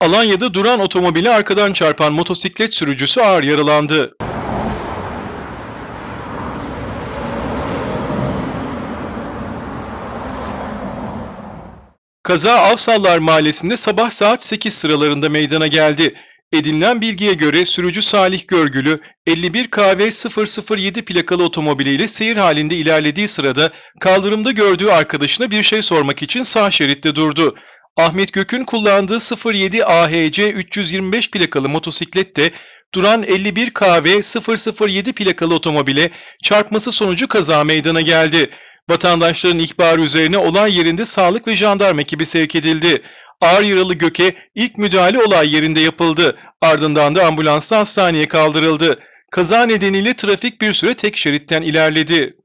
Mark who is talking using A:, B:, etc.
A: Alanya'da duran otomobili arkadan çarpan motosiklet sürücüsü ağır yaralandı. Kaza Avsallar Mahallesi'nde sabah saat 8 sıralarında meydana geldi. Edinilen bilgiye göre sürücü Salih Görgülü 51 KV 007 plakalı otomobiliyle seyir halinde ilerlediği sırada kaldırımda gördüğü arkadaşına bir şey sormak için sağ şeritte durdu. Ahmet Gök'ün kullandığı 07 AHC 325 plakalı motosiklet de duran 51 KV 007 plakalı otomobile çarpması sonucu kaza meydana geldi. Vatandaşların ihbarı üzerine olay yerinde sağlık ve jandarma ekibi sevk edildi. Ağır yaralı Gök'e ilk müdahale olay yerinde yapıldı. Ardından da ambulansla hastaneye kaldırıldı. Kaza nedeniyle trafik bir süre tek şeritten ilerledi.